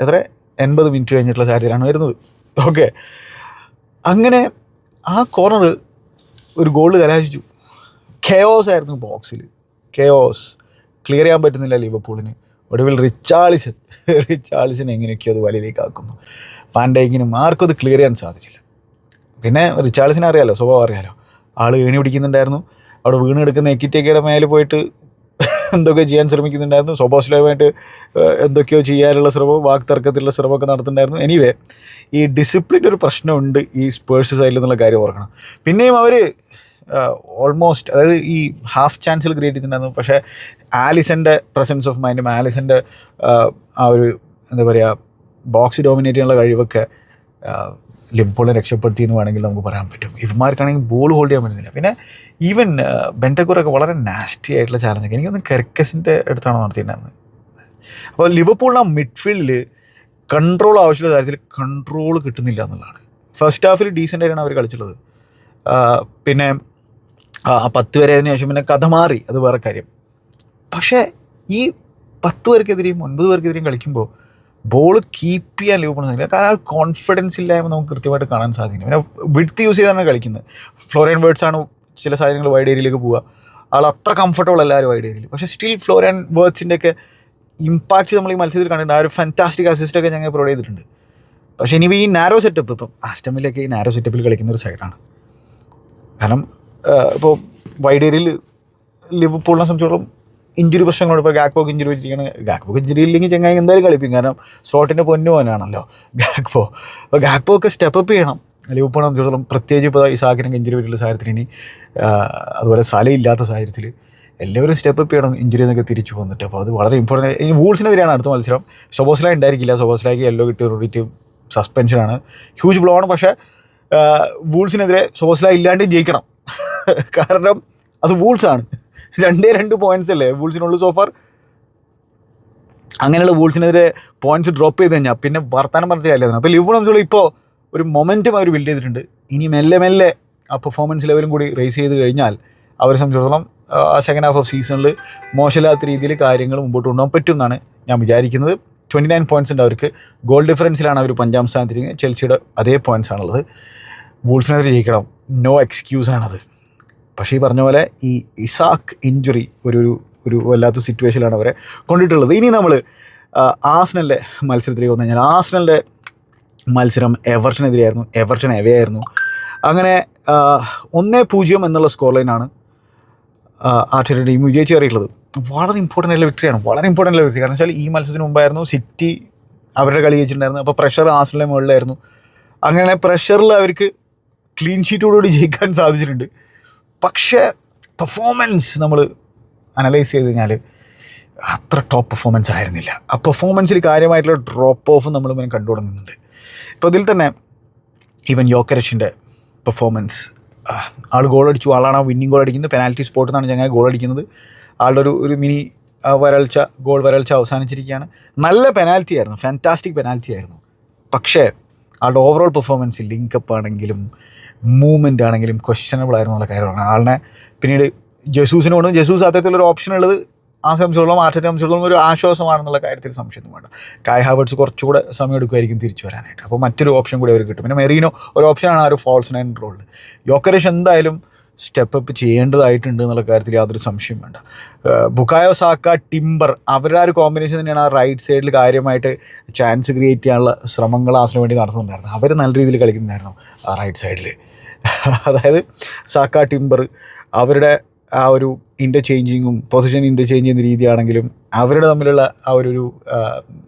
എത്ര? എൺപത് മിനിറ്റ് കഴിഞ്ഞിട്ടുള്ള സാഹചര്യമാണ് വരുന്നത്. ഓക്കെ അങ്ങനെ ആ കോർണർ ഒരു ഗോൾ കലാശിച്ചു. കെയോസ് ആയിരുന്നു ബോക്സിൽ കെയോസ് ക്ലിയർ ചെയ്യാൻ പറ്റുന്നില്ല ലിവർപൂളിന് ഒടുവിൽ റിച്ചാളിസൺ റിച്ചാളിസൺ എങ്ങനെയൊക്കെയോ അത് വലയിലേക്ക് ആക്കുന്നു. പാൻഡേക്കിനും ആർക്കും അത് ക്ലിയർ ചെയ്യാൻ സാധിച്ചില്ല. പിന്നെ റിച്ചാളിസിനെ അറിയാലോ സ്വഭാവം അറിയാലോ. ആൾ ഏണി പിടിക്കുന്നുണ്ടായിരുന്നു. അവിടെ വീണ് എടുക്കുന്ന എക്കിറ്റേക്കയുടെ മേലെ പോയിട്ട് എന്തൊക്കെ ചെയ്യാൻ ശ്രമിക്കുന്നുണ്ടായിരുന്നു. സ്വഭാവമായിട്ട് എന്തൊക്കെയോ ചെയ്യാനുള്ള ശ്രമവും വാക്തർക്കത്തിലുള്ള ശ്രമമൊക്കെ നടത്തുന്നുണ്ടായിരുന്നു. എനിവേ ഈ ഡിസിപ്ലിന്റെ ഒരു പ്രശ്നമുണ്ട് ഈ സ്പേഴ്സ് സൈഡിൽ എന്നുള്ള കാര്യം ഓർക്കണം. പിന്നെയും അവർ ഓൾമോസ്റ്റ് അതായത് ഈ ഹാഫ് ചാൻസിൽ ക്രിയേറ്റ് ചെയ്തിട്ടുണ്ടായിരുന്നു. പക്ഷേ ആലിസന്റെ പ്രസൻസ് ഓഫ് മൈൻഡും ആലിസന്റെ ആ ഒരു എന്താ പറയുക ബോക്സ് ഡോമിനേറ്റ് ചെയ്യാനുള്ള കഴിവൊക്കെ ലിവർപൂളിനെ രക്ഷപ്പെടുത്തി എന്ന് വേണമെങ്കിൽ നമുക്ക് പറയാൻ പറ്റും. ഇവന്മാർക്കാണെങ്കിൽ ബോൾ ഹോൾഡ് ചെയ്യാൻ പറ്റുന്നില്ല. പിന്നെ ഈവൻ ബെന്റക്കൂറൊക്കെ വളരെ നാസ്റ്റി ആയിട്ടുള്ള ചാലഞ്ചൊക്കെ എനിക്കൊന്ന് കെർക്കസിന്റെ അടുത്താണ് നടത്തിയിട്ടുണ്ടായിരുന്നത്? അപ്പോൾ ലിവർപൂളിന് ആ മിഡ്ഫീൽഡിൽ കൺട്രോൾ ആവശ്യമുള്ള കാര്യത്തിൽ കൺട്രോൾ കിട്ടുന്നില്ല എന്നുള്ളതാണ്. ഫസ്റ്റ് ഹാഫിൽ ഡീസന്റ് ആയിട്ടാണ് അവർ കളിച്ചുള്ളത്. പിന്നെ പത്ത് വരെ അതിന് ശേഷം പിന്നെ കഥ മാറി. അത് വേറെ കാര്യം. പക്ഷേ ഈ പത്ത് പേർക്കെതിരെയും ഒൻപത് പേർക്കെതിരെയും കളിക്കുമ്പോൾ ബോൾ കീപ്പ് ചെയ്യാൻ കഴിയില്ല കാരണം ആ കോൺഫിഡൻസ് ഇല്ലായ്മ നമുക്ക് കൃത്യമായിട്ട് കാണാൻ സാധിക്കും പിന്നെ വിഡ്ത്ത് യൂസ് ചെയ്താണ് കളിക്കുന്നത്. ഫ്ലോറിയൻ ആണ് ചില സാധനങ്ങൾ വൈഡ് ഏരിയയിലേക്ക് പോവുക. ആൾ അത്ര കംഫർട്ടബിൾ അല്ല ഒരു വൈഡ് ഏരിയയിൽ പക്ഷേ സ്റ്റിൽ ഫ്ലോറിയൻ വേർഡ്സിന്റെ ഒക്കെ ഇമ്പാക്റ്റ് നമ്മൾ ഈ മത്സരത്തിൽ കണ്ടിട്ടുണ്ട്. ആ ഒരു ഫാന്റാസ്റ്റിക് അസിസ്റ്റ് ഒക്കെ ഞങ്ങൾ പ്രൊവൈഡ് ചെയ്തിട്ടുണ്ട്. പക്ഷേ ഇനി ഈ നാരോ സെറ്റപ്പ് ഇപ്പം ആസ്റ്റമിലൊക്കെ ഈ നാരോ സെറ്റപ്പിൽ കളിക്കുന്ന ഒരു സൈഡാണ് കാരണം ഇപ്പോൾ വൈഡ് ഏരിയയിൽ ലിവർപൂളിനെ സംബന്ധിച്ചോളം ഇഞ്ചുറി പ്രശ്നങ്ങളുണ്ട് ഇപ്പോൾ ഗാക്പോക്ക് ഇഞ്ചുറി വെച്ചിരിക്കുകയാണ് ഗാക്പോക്ക് ഇഞ്ചുറി ഇല്ലെങ്കിൽ ചങ്ങായി എന്തായാലും കളിപ്പിക്കും. കാരണം സ്ലോട്ടിന്റെ പൊന്നു പോകാനാണല്ലോ ഗാക്പോ. അപ്പോൾ ഗാക്പോ ഒക്കെ സ്റ്റെപ്പ് ചെയ്യണം. ലിവർപൂളിനെ സംബന്ധിച്ചിടത്തോളം പ്രത്യേകിച്ച് ഇപ്പോൾ സാഹചര്യം ഇഞ്ചുറി പറ്റിയുള്ള സാഹചര്യത്തിൽ ഇനി അതുപോലെ സ്ഥലമില്ലാത്ത സാഹചര്യത്തിൽ എല്ലാവരും സ്റ്റെപ്പ് അപ്പ് ചെയ്യണം ഇഞ്ചുറി എന്നൊക്കെ തിരിച്ചു വന്നിട്ട്. അപ്പോൾ അത് വളരെ ഇമ്പോർട്ടന്റ് ഇനി വൂൾസിനെതിരെയാണ് അടുത്ത മത്സരം. സൊബോസ്ലായി ഉണ്ടായിരിക്കില്ല. ഷൊബോസ്ലായിക്ക് യെല്ലോ കിട്ടി റോഡിറ്റ് സസ്പെൻഷനാണ് ഹ്യൂജ് ബ്ലോ ആണ്. പക്ഷേ വൂൾസിനെതിരെ സൊബോസ്ലായി ഇല്ലാണ്ടും ജയിക്കണം. കാരണം അത് വൂൾസ് ആണ്. രണ്ടേ രണ്ട് പോയിന്റ്സ് അല്ലേ? വൂൾസിനുള്ളൂ സോഫാർ അങ്ങനെയുള്ള വൂൾസിനെതിരെ പോയിന്റ്സ് ഡ്രോപ്പ് ചെയ്ത് കഴിഞ്ഞാൽ പിന്നെ വർത്താനം പറഞ്ഞിട്ട് കാര്യമായിരുന്നു അപ്പോൾ സംബന്ധിച്ചോളം ഇപ്പോൾ ഒരു മൊമെന്റും അവർ ബിൽഡ് ചെയ്തിട്ടുണ്ട്. ഇനി മെല്ലെ മെല്ലെ ആ പെർഫോമൻസ് ലെവലും കൂടി റേസ് ചെയ്ത് കഴിഞ്ഞാൽ അവരെ സംബന്ധിച്ചിടത്തോളം ആ സെക്കൻഡ് ഹാഫ് ഓഫ് സീസണിൽ മോശമില്ലാത്ത രീതിയിൽ കാര്യങ്ങൾ മുമ്പോട്ട് കൊണ്ടുപോകാൻ പറ്റും എന്നാണ് ഞാൻ വിചാരിക്കുന്നത്. ട്വന്റി നയൻ പോയിന്റ്സ് ഉണ്ട് അവർക്ക്. ഗോൾ ഡിഫറൻസിലാണ് അവർ പഞ്ചാം സ്ഥാനത്തിരിക്കുന്നത്. ചെൽസിയുടെ അതേ പോയിന്റ്സ് ആണുള്ളത്. വൂൾസിനെതിരെ ജയിക്കണം. നോ എക്സ്ക്യൂസ് ആണത്. പക്ഷേ ഈ പറഞ്ഞ പോലെ ഈ ഇസാക്ക് ഇഞ്ചുറി ഒരു ഒരു വല്ലാത്ത സിറ്റുവേഷനിലാണ് അവരെ കൊണ്ടിട്ടുള്ളത്. ഇനി നമ്മൾ ആസ്നലിന്റെ മത്സരത്തിലേക്ക് വന്നു കഴിഞ്ഞാൽ ആസ്നലിന്റെ മത്സരം എവർട്ടനെതിരെയായിരുന്നു എവർട്ടൺ എവേ ആയിരുന്നു അങ്ങനെ ഒന്നേ പൂജ്യം എന്നുള്ള സ്കോർ ലൈനാണ് ആർട്ടിയുടെ ടീം വിജയിച്ച് കയറിയിട്ടുള്ളത്. വളരെ ഇമ്പോർട്ടന്റ് ആയിട്ടുള്ള വിക്ടറിയാണ് വളരെ ഇമ്പോർട്ടന്റ് ആയിട്ടുള്ള വിക്ടറി കാരണം വെച്ചാൽ ഈ മത്സരത്തിന് മുമ്പായിരുന്നു സിറ്റി അവരുടെ കളി ജയിച്ചിട്ടുണ്ടായിരുന്നു. അപ്പോൾ പ്രഷർ ആസ്ട്രേലിയ മുകളിലായിരുന്നു. അങ്ങനെ പ്രഷറിൽ അവർക്ക് ക്ലീൻ ഷീറ്റോടുകൂടി ജയിക്കാൻ സാധിച്ചിട്ടുണ്ട്. പക്ഷേ പെർഫോമൻസ് നമ്മൾ അനലൈസ് ചെയ്ത് കഴിഞ്ഞാൽ അത്ര ടോപ്പ് പെർഫോമൻസ് ആയിരുന്നില്ല. ആ പെർഫോമൻസിൽ കാര്യമായിട്ടുള്ള ഡ്രോപ്പ് ഓഫ് നമ്മൾ ഇങ്ങനെ കണ്ടു തുടങ്ങുന്നുണ്ട് ഇപ്പോൾ ഇതിൽ തന്നെ ഈവൻ യോക്കരഷിന്റെ പെർഫോമൻസ് ആൾ ഗോൾ അടിച്ചു. ആളാണ് വിന്നിങ് ഗോൾ അടിക്കുന്നത്. പെനാൽറ്റി സ്പോട്ടിൽ നിന്നാണ് ഞങ്ങൾ ഗോൾ അടിക്കുന്നത്. ആളുടെ ഒരു ഒരു മിനി വരൾച്ച ഗോൾ വരൾച്ച അവസാനിച്ചിരിക്കുകയാണ്. നല്ല പെനാൽറ്റി ആയിരുന്നു. ഫാന്റാസ്റ്റിക് പെനാൽറ്റി ആയിരുന്നു. പക്ഷേ ആളുടെ ഓവറോൾ പെർഫോമൻസ് ലിങ്കപ്പ് ആണെങ്കിലും മൂവ്മെന്റ് ആണെങ്കിലും ക്വസ്റ്റനബിൾ ആയിരുന്നു എന്നുള്ള കാര്യമാണ് ആളിനെ പിന്നീട് ജസൂസിനോടും ജസൂസ് അത്തരത്തിലൊരു ഓപ്ഷൻ ഉള്ളത് ആ സംശയമുള്ള മാറ്റത്തെ സംശയമുള്ള ഒരു ആശ്വാസമാണെന്നുള്ള കാര്യത്തിൽ സംശയമൊന്നും വേണ്ട. കായ് ഹാബേർട്സ് കുറച്ചുകൂടെ സമയം എടുക്കുമായിരിക്കും തിരിച്ചു വരാനായിട്ട്. അപ്പോൾ മറ്റൊരു ഓപ്ഷൻ കൂടി അവർ കിട്ടും. പിന്നെ മെറീനോ ഒരു ഓപ്ഷനാണ് ആ ഒരു ഫോൾസ് നയൻ റോളിൽ യോക്കരേഷ് എന്തായാലും സ്റ്റെപ്പ് അപ്പ് ചെയ്യേണ്ടതായിട്ടുണ്ട് എന്നുള്ള കാര്യത്തിൽ യാതൊരു സംശയം വേണ്ട. ബുക്കായോ സാക്ക ടിംബർ അവരുടെ ഒരു കോമ്പിനേഷൻ തന്നെയാണ് ആ റൈറ്റ് സൈഡിൽ കാര്യമായിട്ട് ചാൻസ് ക്രിയേറ്റ് ചെയ്യാനുള്ള ശ്രമങ്ങൾ ആസിന് വേണ്ടി നടത്തുന്നുണ്ടായിരുന്നു അവർ നല്ല രീതിയിൽ കളിക്കുന്നുണ്ടായിരുന്നു ആ റൈറ്റ് സൈഡിൽ *laughs* അതായത് സാക്ക ടിംബർ അവരുടെ ആ ഒരു ഇന്റർചേഞ്ചിങ്ങും പൊസിഷൻ ഇന്റർചേഞ്ച് ചെയ്യുന്ന രീതിയാണെങ്കിലും അവരുടെ തമ്മിലുള്ള ആ ഒരു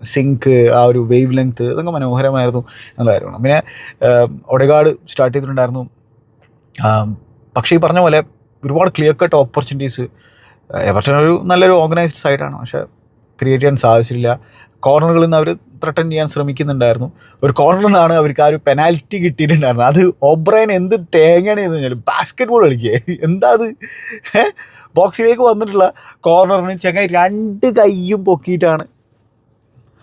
സിങ്ക് ആ ഒരു വേവ് ലെങ്ത് ഇതൊക്കെ മനോഹരമായിരുന്നു എന്നുള്ള കാര്യമാണ്. പിന്നെ ഒടകാട് സ്റ്റാർട്ട് ചെയ്തിട്ടുണ്ടായിരുന്നു. പക്ഷേ ഈ പറഞ്ഞ പോലെ ഒരുപാട് ക്ലിയർ കട്ട് ഓപ്പർച്യൂണിറ്റീസ് എവർട്ടൺ ഒരു നല്ലൊരു ഓർഗനൈസ്ഡ് സൈഡാണ് പക്ഷേ ക്രിയേറ്റ് ചെയ്യാൻ സാധിച്ചില്ല കോർണറുകളിൽ നിന്ന് അവർ ത്രട്ടൻ ചെയ്യാൻ ശ്രമിക്കുന്നുണ്ടായിരുന്നു. ഒരു കോർണറിൽ നിന്നാണ് അവർക്ക് ആ ഒരു പെനാൽറ്റി കിട്ടിയിട്ടുണ്ടായിരുന്നത്. അത് ഓബ്രൈൻ എന്ത് തേങ്ങയാണ് എന്ന് കഴിഞ്ഞാൽ ബാസ്കറ്റ് ബോൾ കളിക്കുക എന്താ അത്? ബോക്സിലേക്ക് വന്നിട്ടുള്ള കോർണറിന് ചങ്ങായി രണ്ട് കൈയും പൊക്കിയിട്ടാണ്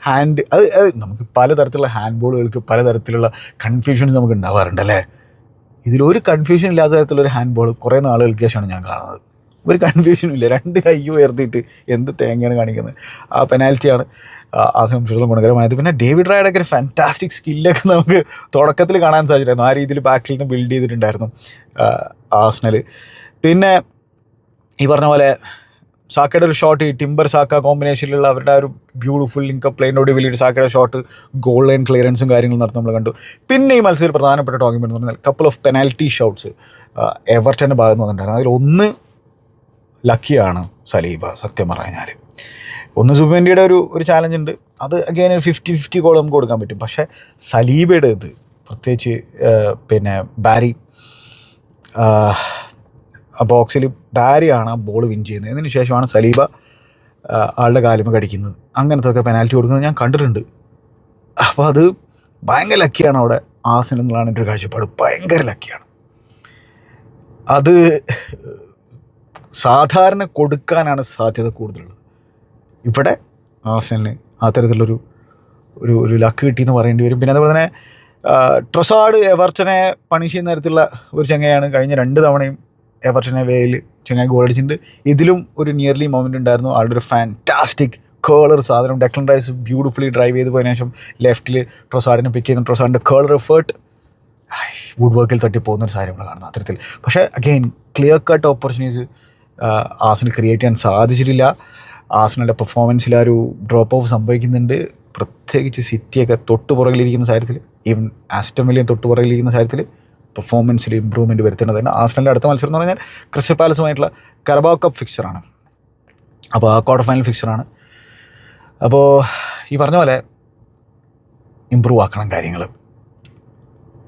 ഹാൻഡ് അത് അത് നമുക്ക് പലതരത്തിലുള്ള ഹാൻഡ് ബോളുകൾക്ക് പലതരത്തിലുള്ള കൺഫ്യൂഷൻസ് നമുക്ക് ഉണ്ടാവാറുണ്ട് അല്ലേ? ഇതിലൊരു കൺഫ്യൂഷൻ ഇല്ലാത്ത തരത്തിലൊരു ഹാൻഡ് ബോൾ കുറേ നാളുകൾക്ക് ശേഷമാണ് ഞാൻ കാണുന്നത്. ഒരു കൺഫ്യൂഷനും ഇല്ല. രണ്ട് കൈ ഉയർത്തിയിട്ട് എന്ത് തേങ്ങയാണ് കാണിക്കുന്നത്. ആ പെനാൽറ്റിയാണ് ആ സംശയത്തിലും ഗുണകരമായത്. പിന്നെ ഡേവിഡ് റായുടെ ഒക്കെ ഒരു ഫാന്റാസ്റ്റിക് സ്കില്ലൊക്കെ നമുക്ക് തുടക്കത്തിൽ കാണാൻ സാധിച്ചിരുന്നു. ആ രീതിയിൽ ബാക്കിൽ നിന്ന് ബിൽഡ് ചെയ്തിട്ടുണ്ടായിരുന്നു ആസ്നൽ പിന്നെ ഈ പറഞ്ഞ പോലെ സാക്കയുടെ ഒരു ഷോട്ട് ഈ ടിംബർ സാക്ക കോമ്പിനേഷനിലുള്ള അവരുടെ ആ ഒരു ബ്യൂട്ടിഫുൾ ലിങ്കപ്പ് പ്ലെയിനോട് വലിയൊരു സാക്കയുടെ ഷോട്ട് ഗോൾ ലൈൻ ക്ലിയറൻസും കാര്യങ്ങളും നടത്തി നമ്മൾ കണ്ടു. പിന്നെ ഈ മത്സരത്തിൽ പ്രധാനപ്പെട്ട ടോക്കിംഗ് എന്ന് പറഞ്ഞാൽ കപ്പിൾ ഓഫ് പെനാൽറ്റി ഷോട്ട്സ് എവർട്ടന്റെ ഭാഗത്ത് വന്നിട്ടുണ്ടായിരുന്നു. അതിൽ ഒന്ന് ലക്കിയാണ് സലീബ സത്യം പറഞ്ഞാൽ ഒന്ന് സുബേൻഡിയുടെ ഒരു ഒരു ചാലഞ്ച് ഉണ്ട്. അത് ഒരു ഫിഫ്റ്റി ഫിഫ്റ്റി ഗോൾ നമുക്ക് കൊടുക്കാൻ പറ്റും. പക്ഷേ സലീബയുടെ ഇത് പ്രത്യേകിച്ച് പിന്നെ ബാരി ബോക്സിൽ ബാരിയാണ് ആ ബോൾ വിൻ ചെയ്യുന്നത്. അതിന് ശേഷമാണ് സലീബ ആളുടെ കാലുമ കടിക്കുന്നത്. അങ്ങനത്തെ ഒക്കെ പെനാൽറ്റി കൊടുക്കുന്നത് ഞാൻ കണ്ടിട്ടുണ്ട്. അപ്പോൾ അത് ഭയങ്കര ലക്കിയാണ് അവിടെ. ആസൻ എന്നുള്ളതാണ് എന്റെ ഒരു കാഴ്ചപ്പാട്. ഭയങ്കര ലക്കിയാണ് അത് സാധാരണ കൊടുക്കാനാണ് സാധ്യത കൂടുതലുള്ളത്. ഇവിടെ ആസനലിന് അത്തരത്തിലുള്ളൊരു ഒരു ഒരു ലക്ക് കിട്ടിയെന്ന് പറയേണ്ടി വരും. പിന്നെ അതുപോലെ തന്നെ ട്രൊസാഡ് എവർട്ടനെ പണിഷ് ചെയ്യുന്ന തരത്തിലുള്ള ഒരു ചങ്ങയാണ് കഴിഞ്ഞ രണ്ട് തവണയും എവർട്ടനെ വേയിൽ ചങ്ങായി ഗോൾ അടിച്ചിട്ടുണ്ട്. ഇതിലും ഒരു നിയർലി മൊമെന്റ് ഉണ്ടായിരുന്നു. ആളുടെ ഒരു ഫാന്റാസ്റ്റിക് കേളർ സാധനം. ഡെക്ലൻ റൈസ് ബ്യൂട്ടിഫുള്ളി ഡ്രൈവ് ചെയ്ത് പോയതിനു ശേഷം ലെഫ്റ്റിൽ ട്രൊസാഡിനെ പിക്ക് ചെയ്യുന്ന ട്രൊസാഡിന്റെ കേളർ എഫേർട്ട് വുഡ് വർക്കിൽ തട്ടി പോകുന്ന ഒരു സാധനം നമ്മൾ കാണുന്നത് അത്തരത്തിൽ പക്ഷേ അഗെയിൻ ക്ലിയർ കട്ട് ഓപ്പർച്യൂണിറ്റീസ് ആസിന് ക്രിയേറ്റ് ചെയ്യാൻ സാധിച്ചിട്ടില്ല. ആസിനുടെ പെർഫോമൻസിൽ ആ ഒരു ഡ്രോപ്പ് ഓഫ് സംഭവിക്കുന്നുണ്ട്. പ്രത്യേകിച്ച് സിറ്റിയൊക്കെ തൊട്ട് പുറകിലിരിക്കുന്ന കാര്യത്തിൽ ഈവൻ ആസ്റ്റമിലെയും തൊട്ടുപുറകിലിരിക്കുന്ന തൊട്ട് പുറകിലിരിക്കുന്ന കാര്യത്തിൽ പെർഫോമൻസിൽ ഇമ്പ്രൂവ്മെന്റ് വരുത്തേണ്ടത് തന്നെ ആസനലിന്റെ അടുത്ത മത്സരം എന്ന് പറഞ്ഞാൽ ക്രിസ്റ്റൽ പാലസുമായിട്ടുള്ള കരബാവ് കപ്പ് ഫിക്ചറാണ് അപ്പോൾ ആ ക്വാർട്ടർ ഫൈനൽ ഫിക്ചറാണ് അപ്പോൾ ഈ പറഞ്ഞ പോലെ ഇമ്പ്രൂവ് ആക്കണം കാര്യങ്ങൾ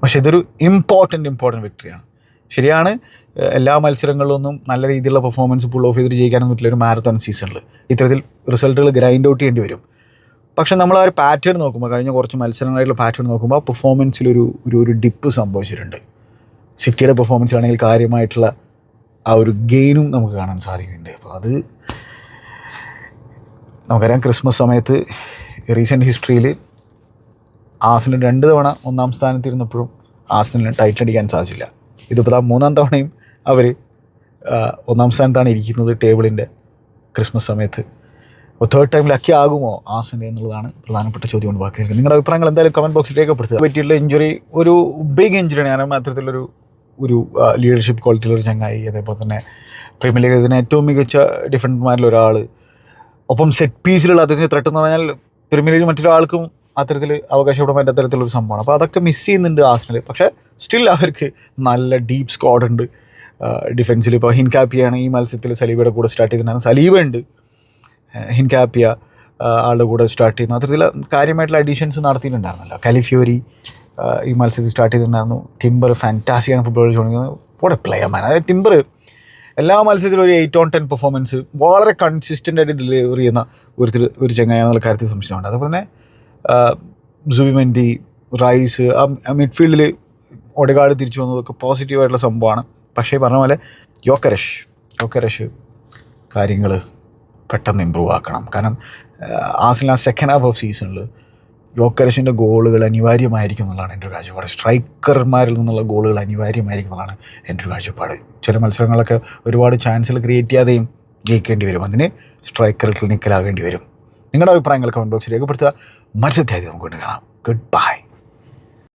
പക്ഷേ ഇതൊരു ഇമ്പോർട്ടന്റ് ഇമ്പോർട്ടന്റ് വിക്ടറിയാണ് ശരിയാണ് എല്ലാ മത്സരങ്ങളിലൊന്നും നല്ല രീതിയിലുള്ള പെർഫോമൻസ് പുൾ ഓഫ് ചെയ്തിട്ട് ജയിക്കാനൊന്നും പറ്റില്ല ഒരു മാരത്തോൺ സീസണിൽ ഇത്തരത്തിൽ റിസൾട്ടുകൾ ഗ്രൈൻഡ് ഔട്ട് ചെയ്യേണ്ടി വരും. പക്ഷെ നമ്മൾ ആ ഒരു പാറ്റേൺ നോക്കുമ്പോൾ കഴിഞ്ഞ കുറച്ച് മത്സരങ്ങളായിട്ടുള്ള പാറ്റേൺ നോക്കുമ്പോൾ ആ പെർഫോമൻസിലൊരു ഒരു ഒരു ഡിപ്പ് സംഭവിച്ചിട്ടുണ്ട്. സിറ്റിയുടെ പെർഫോമൻസിലാണെങ്കിൽ കാര്യമായിട്ടുള്ള ആ ഒരു ഗെയിനും നമുക്ക് കാണാൻ സാധിക്കുന്നുണ്ട്. അപ്പോൾ അത് നമുക്കറിയാം ക്രിസ്മസ് സമയത്ത് റീസെന്റ് ഹിസ്റ്ററിയിൽ ആസിന് രണ്ട് തവണ ഒന്നാം സ്ഥാനത്തിരുന്നപ്പോഴും ആസിനിന് ടൈറ്റിൽ അടിക്കാൻ സാധിച്ചില്ല. ഇതിപ്പോൾ ആ മൂന്നാം തവണയും അവർ ഒന്നാം സ്ഥാനത്താണ് ഇരിക്കുന്നത് ടേബിളിന്റെ ക്രിസ്മസ് സമയത്ത്. അപ്പോൾ തേർഡ് ടൈം ലക്കി ആകുമോ ആസിന്റെ എന്നുള്ളതാണ് പ്രധാനപ്പെട്ട ചോദ്യം കൊണ്ട് ബാക്കി നിങ്ങളുടെ അഭിപ്രായങ്ങൾ എന്തായാലും കമന്റ് ബോക്സിൽ രേഖപ്പെടുത്തുക. പറ്റിയിട്ടുള്ള ഇഞ്ചുറി ഒരു ബിഗ് ഇഞ്ചുറിയാണ് കാരണം അത്തരത്തിലൊരു ഒരു ലീഡർഷിപ്പ് ക്വാളിറ്റിയിലൊരു ചങ്ങായി. അതേപോലെ തന്നെ പ്രീമിയർ ലീഗ് ഇതിന് ഏറ്റവും മികച്ച ഡിഫൻഡർമാരിൽ ഒരാൾ ഒപ്പം സെറ്റ് പീസിലുള്ള അദ്ദേഹത്തിന് ത്രട്ട് എന്ന് പറഞ്ഞാൽ പ്രീമിയർ ലീഗ് മറ്റൊരാൾക്കും അത്തരത്തിൽ അവകാശപ്പെടാൻ പറ്റാത്ത തരത്തിലൊരു സംഭവമാണ്. അപ്പോൾ അതൊക്കെ മിസ് ചെയ്യുന്നുണ്ട് ആസ്നൽ പക്ഷേ സ്റ്റിൽ അവർക്ക് നല്ല ഡീപ്പ് സ്ക്വാഡ് ഉണ്ട്. ഡിഫൻസിൽ ഇപ്പോൾ ഹിൻകാപ്പിയാണ് ഈ മത്സരത്തിൽ സലീബയുടെ കൂടെ സ്റ്റാർട്ട് ചെയ്തിട്ടുണ്ടായിരുന്നു സലീബ ഉണ്ട്. ഹിൻകാപ്പിയ ആളുടെ കൂടെ സ്റ്റാർട്ട് ചെയ്യുന്നു അത്തരത്തിൽ കാര്യമായിട്ടുള്ള അഡീഷൻസ് നടത്തിയിട്ടുണ്ടായിരുന്നല്ലോ. കാലിഫ്യൂരി ഈ മത്സരത്തിൽ സ്റ്റാർട്ട് ചെയ്തിട്ടുണ്ടായിരുന്നു. ടിംബർ ഫാന്റാസിയാണ് ഫുട്ബോൾ കളിച്ചുകൊണ്ടിരിക്കുന്നത് എ പ്ലെയർ മാൻ അതായത് ടിംബർ എല്ലാ മത്സരത്തിലും ഒരു എയ്റ്റ് ഓൺ ടെൻ പെർഫോമൻസ് വളരെ കൺസിസ്റ്റന്റ് ആയിട്ട് ഡെലിവറി ചെയ്യുന്ന ഒരു ഒരു ചങ്ങായെന്നുള്ള കാര്യത്തിൽ സംശയമുണ്ട്. അതുപോലെ തന്നെ സുബിമെന്റി റൈസ് ആ മിഡ്ഫീൽഡിൽ ഒടകാട് തിരിച്ചു വന്നതൊക്കെ പോസിറ്റീവായിട്ടുള്ള സംഭവമാണ്. പക്ഷേ പറഞ്ഞ പോലെ യോക്കരഷ് യോക്കരഷ് കാര്യങ്ങൾ പെട്ടെന്ന് ഇമ്പ്രൂവ് ആക്കണം. കാരണം ആസിൽ ആ സെക്കൻഡ് ഹാഫ് ഓഫ് സീസണിൽ യോക്കരഷിന്റെ ഗോളുകൾ അനിവാര്യമായിരിക്കും എന്നുള്ളതാണ് എന്റെ ഒരു കാഴ്ചപ്പാട്. സ്ട്രൈക്കർമാരിൽ നിന്നുള്ള ഗോളുകൾ അനിവാര്യമായിരിക്കും എന്നുള്ളതാണ് എന്റെ ഒരു കാഴ്ചപ്പാട്. ചില മത്സരങ്ങളൊക്കെ ഒരുപാട് ചാൻസുകൾ ക്രിയേറ്റ് ചെയ്യാതെയും ജയിക്കേണ്ടി വരും. അതിന് സ്ട്രൈക്കർ ക്ലിനിക്കലാകേണ്ടി വരും. നിങ്ങളുടെ അഭിപ്രായങ്ങൾ കമന്റ് ബോക്സിൽ രേഖപ്പെടുത്തുക. മത്സരത്തെ നമുക്ക് കാണാം. Good bye